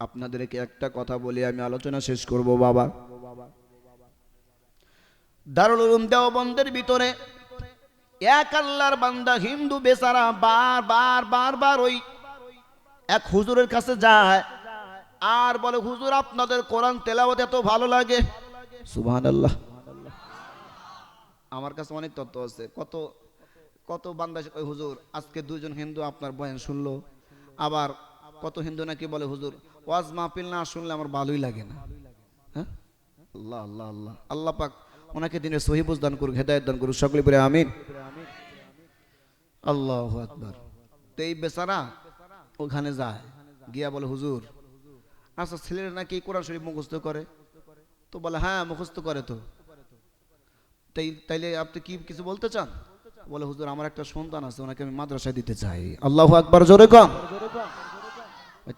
আপনাদেরকে একটা কথা বলে আমি আলোচনা শেষ করব, বাবা। দারুল উলুম দেওবন্দের ভিতরে এক আল্লাহর বান্দা হিন্দু বেচারা বার বার বার বার ওই এক হুজুরের কাছে যায় আর বলে, হুজুর, আপনাদের কোরআন তেলাওয়াত এত ভালো লাগে? সুবহানাল্লাহ। আমার কাছে অনেক তথ্য আছে। কত কত বান্দা ওই হুজুর, আজকে দুজন হিন্দু আপনার বয়ান শুনলো, আবার কত হিন্দু নাকি বলে, হুজুর, ওয়াজ মাহফিল না শুনলে আমার ভালোই লাগে না। হ্যাঁ? আল্লাহ আল্লাহ আল্লাহ। আল্লাহ পাক ওনাকে দিনের সহিবুজ দান করুক, হেদায়ত দান করুক। সকলে পরে আমিন। আল্লাহ আকবার। তো এই বেচারা ওখানে যায়, গিয়া বলে, হুজুর আচ্ছা ছেলেরা নাকি কোরআন শরীফ মুখস্থ করে? তো বলে হ্যাঁ মুখস্থ করে তো। তাই, তাইলে আপনি কি কিছু বলতে চান? বলে, হুজুর, আমার একটা সন্তান আছে, ওনাকে আমি মাদ্রাসায় দিতে চাই। আল্লাহ আকবার, জোরে কম।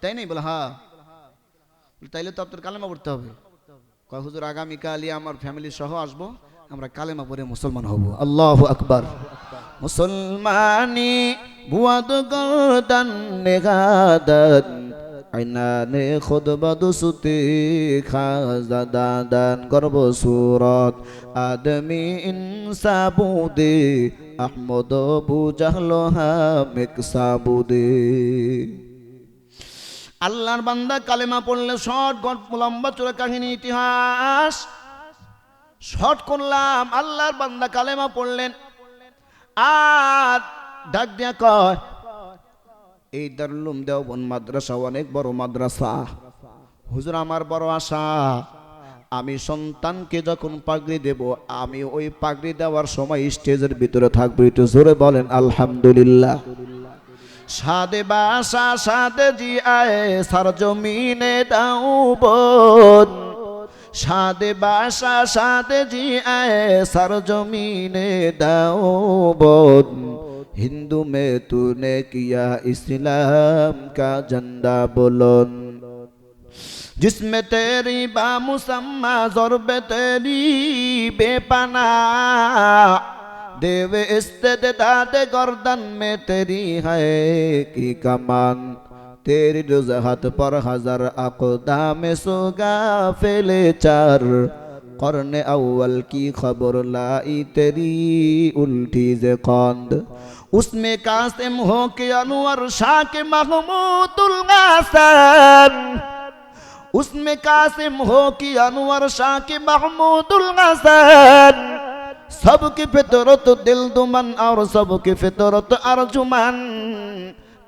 তাই নেই? বলে হ্যাঁ। তাইলে তো আপনার কালেমা পড়তে হবে। কয়, হুজুর, আগামীকালই আমার ফ্যামিলি সহ আসব, আমরা কালেমা পড়ে মুসলমান হব। আল্লাহ আকবার। মুসলমানি বুয়াদ গর্ব সুরত আদমি ইনসাবুদে, আহমদ বুজাহলো হামেক সাবুদে। আল্লাহর বান্দা কালেমা পড়লে শর্ট লম্বা, চোরা কাহিনী, ইতিহাস। শর্ট করলাম, আল্লাহর বান্দা কালেমা পড়লেন। আর ডাক দিয়া কয়, এই দারুলুম দেওবন মাদ্রাসা অনেক বড় মাদ্রাসা। হুজুর, আমার বড় আশা। আমি সন্তানকে যখন পাগড়ি দেব, আমি ওই পাগড়ি দেওয়ার সময় স্টেজের ভিতরে থাকব। একটু জোরে বলেন, আলহামদুলিল্লাহ। সাদে বাসা সাদে জি আয়ে সার জমিনে দাও বোন সাদে বাসা সাদে জি আয়ে সার জমিনে দাও বোন हिंदू में तूने किया इस्लाम का झंडा बुलंद जिसमें तेरी बामुसम्मा ज़रब तेरी बेपना دیو استداد گردن میں تیری ہے کی کمان۔ تیری رزحت پر حضر اقدام سوگا فیل چار۔ قرن اول کی خبر لائی تیری الٹی زقاند اس میں قاسم ہو کے انور شاہ کے محمود الغاسم اس میں قاسم ہو کی انور شاہ کے محمود الغسن সবকে ফেতরত দিল দুমান আর সবকে ফেতরত আর জুমান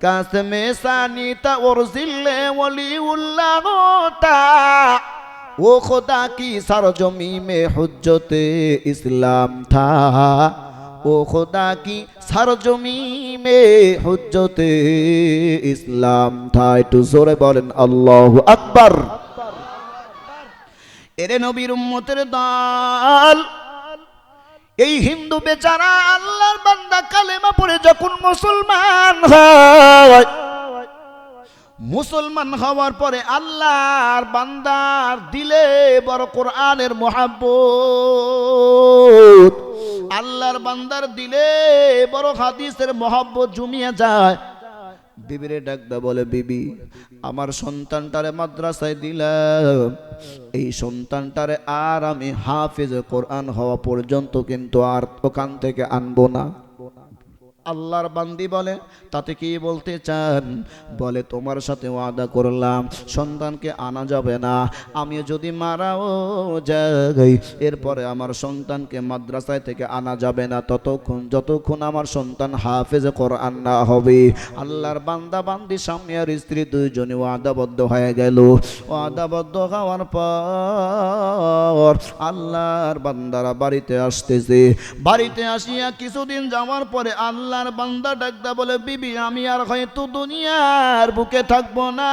কাসমে সানিতা ওর জিল্লে ওলি উল্লাহতা ও খোদা কি সারজমি মে হজ্জতে ইসলাম থা ও খোদা কি সারজমি মে হজ্জতে ইসলাম থা একটু জোরে বলেন, আল্লাহ আকবার। এরে নবীর উম্মতের দল এই হিন্দু বেচারা আল্লাহর বান্দা কালেমা পড়ে যখন মুসলমান হয়। মুসলমান হওয়ার পরে আল্লাহর বান্দার দিলে বড় কোরআনের মহাব্বত। আল্লাহর বান্দার দিলে বড় হাদিসের মহাব্বত জমিয়ে যায়। বিবিরে ডাকদা বলে, বিবি আমার সন্তানটারে মাদ্রাসায় দিলাম। এই সন্তানটারে আর আমি হাফিজ কোরআন হওয়া পর্যন্ত কিন্তু আর ওখান থেকে আনব না। আল্লাহর বান্দি বলে, তাতে কি বলতে চান? বলে, তোমার সাথে ওয়াদা করলাম, সন্তানকে আনা যাবে না। আমি যদি মারাও যাই, এরপরে আমার সন্তানকে মাদ্রাসায় থেকে আনা যাবে না। ততক্ষণ, যতক্ষণ আমার সন্তান হাফেজ কোরআন না হবে। আল্লাহর বান্দা বান্দি স্বামী আর স্ত্রী দুইজনে ওয়াদাবদ্ধ হয়ে গেল। ওয়াদাবদ্ধ হওয়ার পর আল্লাহর বান্দারা বাড়িতে আসতেছে। বাড়িতে আসিয়া কিছুদিন যাওয়ার পরে আল্লাহর বান্দা ডাকদা বলে, বিবি, আমি আর হয়তো দুনিয়ার বুকে থাকব না।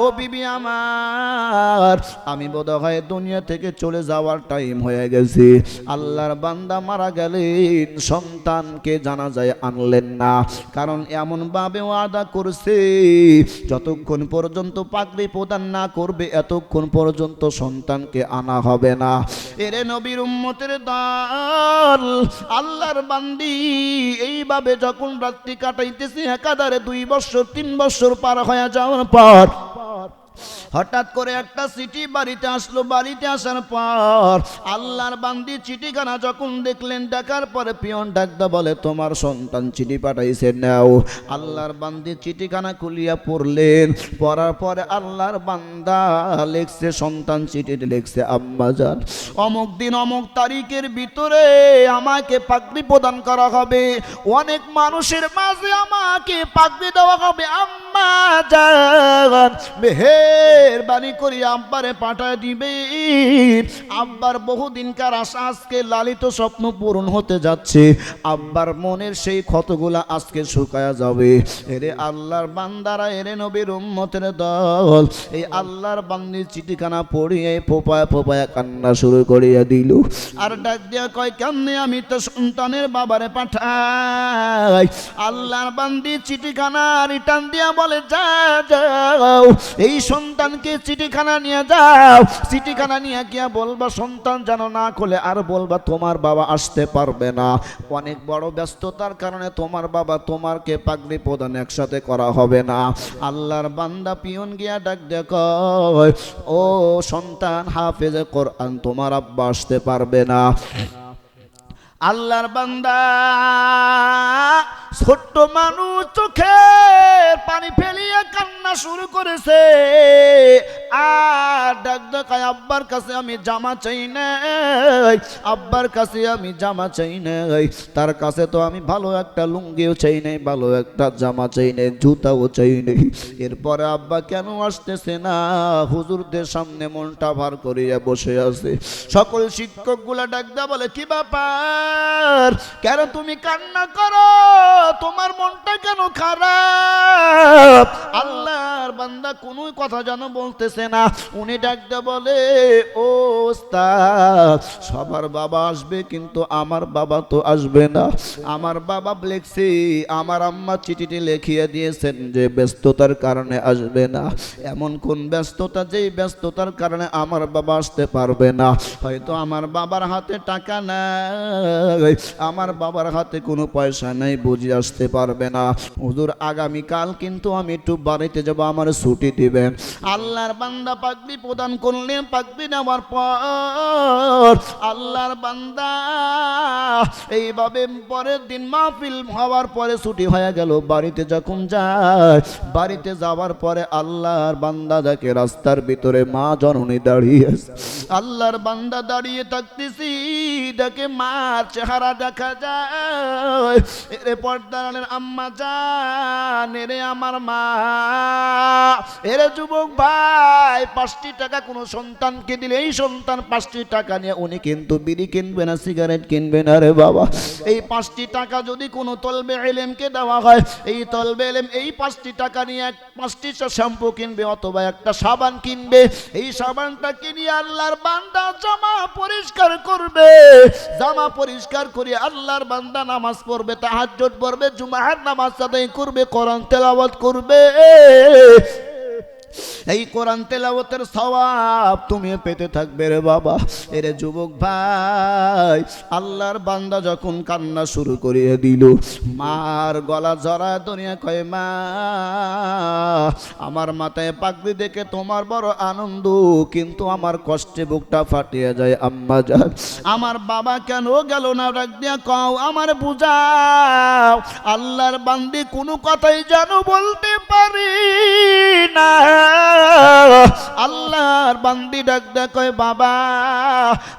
ও বিবি আমার, আমি বোধ হয় দুনিয়া থেকে চলে যাওয়ার টাইম হয়ে গেছে। আল্লাহর বান্দা মারা গেলেন, সন্তানকে জানা যায় আনলেন না। কারণ এমন ভাবে ওয়াদা করছে, যতক্ষণ পর্যন্ত পাগড়ি প্রদান না করবে, এতক্ষণ পর্যন্ত সন্তানকে আনা হবে না। এরে নবীর উম্মতের দল, আল্লাহর বান্দি এইভাবে যখন রাত্রি কাটাইতেছি একাধারে দুই বছর তিন বছর পার হয়ে যাওয়ার পর হঠাৎ করে একটা চিঠি বাড়িতে আসলো। বাড়িতে আসার পর আল্লাহর বান্দি চিঠিখানা যখন দেখলেন, দেখার পরে পিয়ন ডাকদা বলে, তোমার সন্তান চিঠি পাঠাইছে, নাও। আল্লাহর বান্দি চিঠিখানা খুলিয়া পড়লেন। পড়ার পরে আল্লাহর বান্দা লেখছে, সন্তান চিঠিতে লেখছে, আম্মা যান অমুক দিন অমুক তারিখের ভিতরে আমাকে পাগড়ি প্রদান করা হবে। অনেক মানুষের মাঝে আমাকে পাগড়ি দেওয়া হবে, আম্মা যান মেহেরবানি করি, আব্বারে পাঠায় দিবে। আব্বার বহুদিনকার আশা আজকে লালিত স্বপ্ন পূরণ হতে যাচ্ছে। আব্বার মনের সেই ক্ষতগুলা আজকে শুকায়া যাবে। এরে আল্লাহর বান্দারা, এরে নবীর উম্মতের দল। এই আল্লাহর বান্দির চিঠিখানা পড়িয়ে ফোপায় ফোপায় কান্না শুরু করিয়া দিল। আর ডাক দিয়া কয় কেমনে আমি তো সন্তানের বাবারে পাঠাই। আল্লাহর বান্দি চিঠিখানা রিটার্ন দিয়া বলে, যা, যাও। এই সন্তানকে চিঠিখানা নিয়ে যাও। চিঠিখানা নিয়ে গিয়া বলবা, সন্তান যেন না খোলে, আর বলবা, তোমার বাবা আসতে পারবে না। অনেক বড় ব্যস্ততার কারণে তোমার বাবা তোমারকে পাগড়ি প্রদান একসাথে করা হবে না। আল্লাহর বান্দা পিয়ন গিয়া ডাক, দেখ, ও সন্তান হাফেজে কোরআন, তোমার আব্বা আসতে পারবে না। আল্লাহর বান্দা, ছোট্ট মানুষ চোখে পানি ফেলিয়ে কান্না শুরু করেছে। আর ডাক দেখায়, আব্বার কাছে আমি জামা চাই নাই, আব্বার কাছে আমি জামা চাই নাই। তার কাছে তো আমি ভালো একটা লুঙ্গিও চাই নাই, ভালো একটা জামা চাই নাই, জুতাও চাই নাই। এরপরে আব্বা কেন আসতেছে না? হুজুরদের সামনে মনটা ভার করিয়া বসে আছে। সকল শিক্ষকগুলা ডাক দেয়া বলে, কি ব্যাপার? কেন তুমি কান্না করো? তোমার মনটা কেন খারাপ? আল্লাহর বান্দা কোনো কথা যেন বলতেছে না। উনি ডাকতে বলে, ও সবার বাবা আসবে কিন্তু আমার বাবা তো আসবে না। আমার বাবা লেখছে আমার আম্মা চিঠিটি লিখিয়ে দিয়েছেন যে ব্যস্ততার কারণে আসবে না। এমন কোন ব্যস্ততা যেই ব্যস্ততার কারণে আমার বাবা আসতে পারবে না। হয়তো আমার বাবার হাতে টাকা নাই। আমার বাবার হাতে কোনো পয়সা নেই, বুঝে আসতে পারবে না। হুজুর, আগামীকাল কিন্তু আমি একটু বাড়িতে যাব, আমার ছুটি দিবেন আল্লাহর বান্দা পাগড়ি প্রদান করলেন পাগড়ি নেওয়ার পর। আল্লাহর বান্দা এইভাবে পরের দিন মাহফিল হওয়ার পরে ছুটি হয়ে গেল, বাড়িতে যখন যায়, বাড়িতে যাওয়ার পরে আল্লাহর বান্দা দেখে রাস্তার ভিতরে মা জননী দাঁড়িয়ে আল্লাহর বান্দা দাঁড়িয়ে থাকতেছি দেখে মার চেহারা দেখা যায়। এরে পর্দারের আম্মা জান, এরে আমার মা। এরে যুবক ভাই, পাঁচটি টাকা কোনো সন্তানকে দিলে এই সন্তান পাঁচটি টাকা নিয়ে উনি কিন্তু বিড়ি কিনবে না, সিগারেট কিনবে না রে বাবা। এই পাঁচটি টাকা যদি কোনো তলবে এলেমকে দেওয়া হয়, এই তলবে এলেম এই পাঁচটি টাকা নিয়ে এক পাঁচটি শ্যাম্পু কিনবে অথবা একটা সাবান কিনবে। এই সাবানটা কিনিয়ে আল্লাহর বান্দা জামা পরিষ্কার করবে। জামা পরিষ্কার করে আল্লাহর বান্দা নামাজ পড়বে তাহাজ্জুদ পড়বে জুমাহার নামাজ আদায় করবে কোরআন তেলাওয়াত করবে। এই কোরআন তেলাওয়াতের সওয়াব তুমি পেতে থাকবে রে বাবা। এরে যুবক ভাই, আল্লাহর বান্দা যখন কান্না শুরু করিয়ে দিল, মার গলা জরা দুনিয়া কয়, মা, আমার মাথায় পাগড়ি দেখে তোমার বড় আনন্দ, কিন্তু আমার কষ্টে বুকটা ফাটিয়ে যায়, আম্মা যান। আমার বাবা কেন গেল না, ডাক দিয়া কও, আমার বুঝাও, আল্লাহর বান্দি কোনো কথাই যেন বলতে পারি না। আল্লাহর বান্দি ডাক কয় বাবা,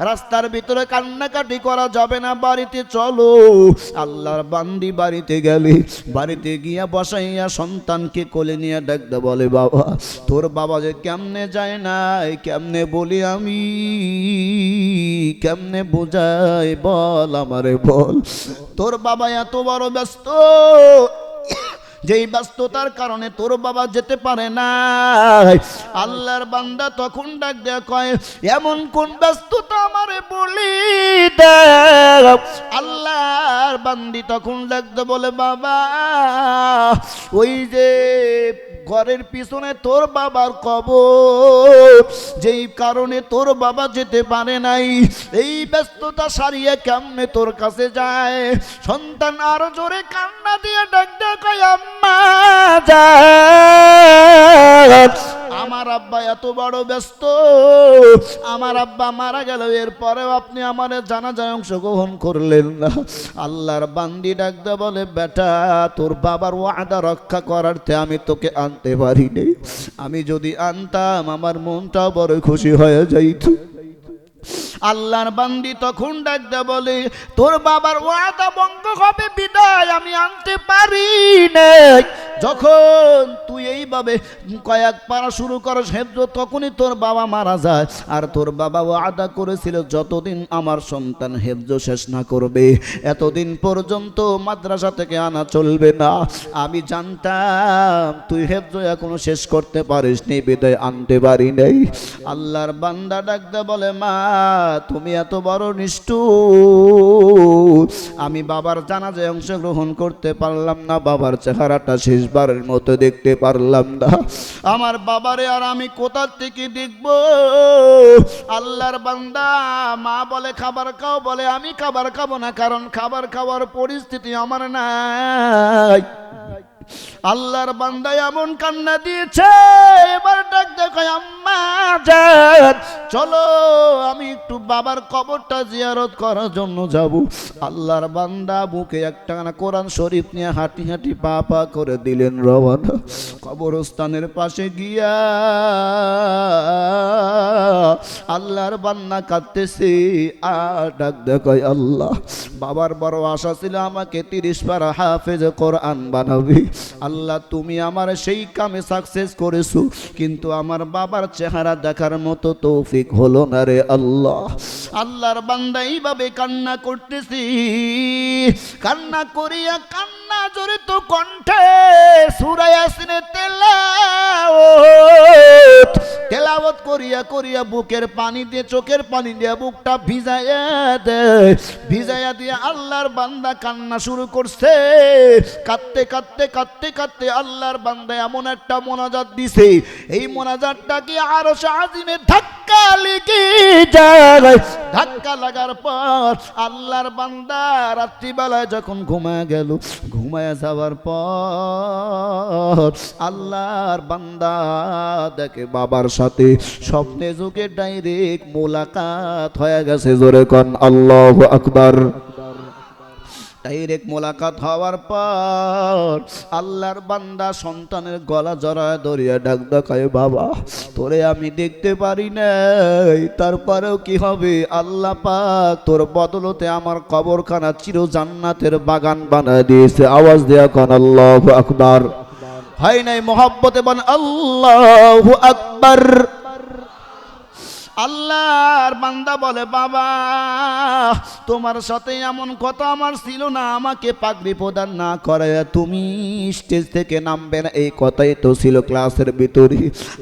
রাস্তার ভিতরে কান্নাকাটি করা যাবে না, বাড়িতে চলো। আল্লাহর বান্দি বাড়িতে গেলে, বাড়িতে গিয়া বসাইয়া সন্তানকে কোলে নিয়ে ডাক দে বলে, বাবা, তোর বাবা যে কেমনে যায় নাই, কেমনে বলি আমি? কেমনে বোঝাই বল আমারে বল? তোর বাবা এত বড় ব্যস্ত যেই ব্যস্ততার কারণে তোর বাবা যেতে পারে না আল্লাহর বান্দা তখন ডাক দেয়া কয়, এমন কোন ব্যস্ততা আমারে বলি আল্লাহর বান্দি তখন ডাকতে বলে, বাবা, ওই যে ঘরের পিছনে তোর বাবার কবর, যেই কারণে তোর বাবা যেতে পারে নাই। এই ব্যস্ততা সারিয়ে কেমনে তোর কাছে যায়? সন্তান আরও জোরে কান্না দিয়ে ডাক ডাক আম্মা যা আমার আব্বা এত বড় ব্যস্ত, আমার আব্বা মারা গেল, এরপরেও আপনি আমার জানাজায় অংশগ্রহণ করলেন না। আল্লাহর বান্দি ডাকতে বলে, বেটা, তোর বাবার ওয়াদা রক্ষা করারতে আমি তোকে আনতে পারিনি। আমি যদি আনতাম, আমার মনটাও বড় খুশি হয়ে যাইত। আল্লাহর বান্দি তখন ডাকতে বলে, তোর বাবার ওয়াদা ভঙ্গ হবে, বিদায়, আমি আনতে পারি না যখন তুই এইভাবে কয়েক পারা শুরু করস হেফজ, তখনই তোর বাবা মারা যায়। আর তোর বাবা আদা করেছিল, যতদিন আমার সন্তান হেফজ শেষ না করবে, এতদিন পর্যন্ত মাদ্রাসা থেকে আনা চলবে না। আমি জানতাম, তুই হেফজ এখনও শেষ করতে পারিস নি বিদায় আনতে পারি নাই। আল্লাহর বান্দা ডাকতে বলে, মা, তুমি এত বড় নিষ্ঠু আমি বাবার জানাজায় অংশগ্রহণ করতে পারলাম না, বাবার চেহারাটা শেষবারের মতো দেখতে পারলাম না। আমার বাবারে আর আমি কোথার থেকে দেখব? আল্লাহর বান্দা, মা বলে খাবার খাও, বলে আমি খাবার খাব না, কারণ খাবার খাওয়ার পরিস্থিতি আমার নাই। আল্লাহর বান্দা এমন কান্না দিয়েছে, এবার ডাক দেখো, আম্মা চলো, আমি একটু বাবার কবরটা জিয়ারত করার জন্য যাব। আল্লাহর বান্দা বুকে একটা কোরআন শরীফ নিয়ে হাঁটি হাঁটি পা পা করে দিলেন রওয়ানা। কবরস্থানের পাশে গিয়া আল্লাহর বান্না কাঁদতেছে আর ডাক দেখায় আল্লাহ। বাবার বড় আশা ছিল আমাকে তিরিশ পারা হাফেজ কোরআন বানাবি। আল্লাহ, তুমি আমার সেই কামে সাকসেস করেছ, কিন্তু আমার বাবার চেহারা দেখার মতো তৌফিক হলো না রে আল্লাহ। আল্লাহর বান্দা এইভাবে কান্না করতেছি, কান্না করিয়া কান্না জড়িত কণ্ঠে সুরায় আসিনে তেলাওত তেলাওত করিয়া করিয়া বুকের পানি দিয়ে, চোখের পানি দিয়ে বুকটা ভিজাইয়া দেয়। ভিজাইয়া দিয়ে আল্লাহর বান্দা কান্না শুরু করছে। কাঁদতে কাঁদতে কাঁদতে কাঁদতে আল্লাহর বান্দা এমন একটা মোনাজাত দিছে। এই মোনাজাতটা কি আরও আজিমে ধাক্কা লেগে যায়? ধাক্কা লাগার পর আল্লাহর বান্দা রাত্রিবেলায় যখন ঘুমায় গেল ঘুমায় যাওয়ার পর আল্লাহর বান্দা দেখে বাবার সাথে স্বপ্নে যুগে ডাইরেক্ট মোলাকাত হয়ে গেছে, জোরে কন, আল্লাহ আকবার। ডাইরেক্ট মোলাকাত হওয়ার পর আল্লাহর বান্দা সন্তানের গলা জড়ায় ধরিয়া ডাক দেখায়, বাবা, তোরে আমি দেখতে পারি নাই। তারপরেও কি হবে? আল্লাহ পাক তোর বদলতে আমার কবরখানা চির জান্নাতের বাগান বানায় দিয়েছে। আওয়াজ দেয়া কন, আল্লাহ আকবার। হয় নাই, মোহাব্বতে বান আল্লাহ আকবার। আল্লাহর বান্দা বলে, বাবা, তোমার সাথে এমন কথা আমার ছিল না, আমাকে পাগড়ি প্রদান না করে। তুমি স্টেজ থেকে নামবে না। এই কথাই তো ছিল ক্লাসের ভিতরে।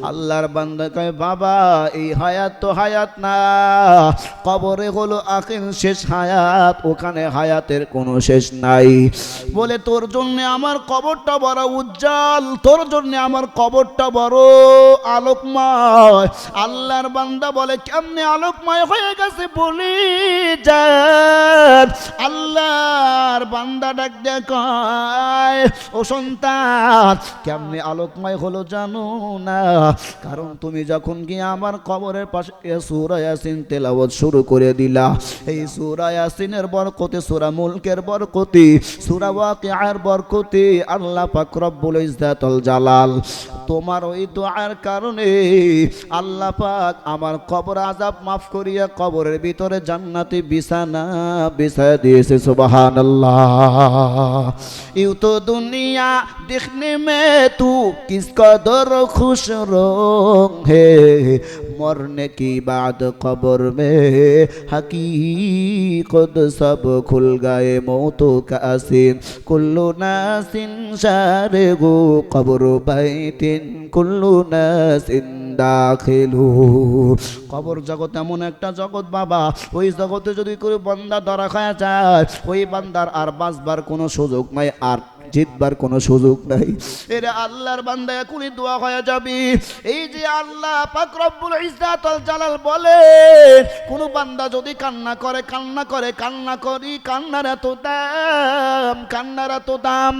আল্লাহর বান্দা কয়, বাবা, এই হায়াত তো হায়াত না। কবরে হলো আখির শেষ হায়াত, ওখানে হায়াতের কোনো শেষ নাই। বলে, তোর জন্য আমার কবরটা বড় উজ্জ্বল, তোর জন্য আমার কবরটা বড় আলোকময়। আল্লাহর বান্দা বলে কেমনে আলোকময় হয়ে গেছে বলি যান আল্লাহর বান্দা ডাক দেখায়, ও সন্তান, কেমনে আলোকময় হলো জানো না? কারণ তুমি যখন কি আমার কবরের পাশে সুরা ইয়াসিন তেলাওয়াত শুরু করে দিলা। এই সুরা ইয়াসিনের বরকতে, সুরা মুলকের বরকতে, সুরা ওয়াকিআর বরকতে আল্লাহ পাক রব্বুল ইজ্জাতুল জালাল। তোমার ওই দোয়ার কারণে আল্লাহ পাক আমার কবর আজাব মাফ করিয়া কবরের ভিতরে জান্নাতি বিছানা বিছায় দিয়েছে সুবহানাল্লাহ ইউ তো দুনিয়া দেখনে মে তু কিস কদর খুশ রং হে मरने की बाद कब्र में हकीकत सब खुल गए मौतों का आसिन कुल्लु नासिन शारे गो कब्र बैतिन कुल्लु नासिन কবর জগৎ এমন একটা জগৎ বাবা, ওই জগতে যদি করে বান্দা ধরা খায়া যায়, ওই বান্দার আর বাঁচবার কোনো সুযোগ নাই, আর জিতবার কোনো সুযোগ নাই। এরা আল্লাহর বান্দা এখনই দোয়া হয়ে যাবি। এই যে আল্লাহ পাক রব্বুল ইজ্জাতুল জালাল বলে কোন বান্দা যদি কান্না করে কান্না করে, কান্না করি, কান্নার এত দাম, কান্নার এত দাম।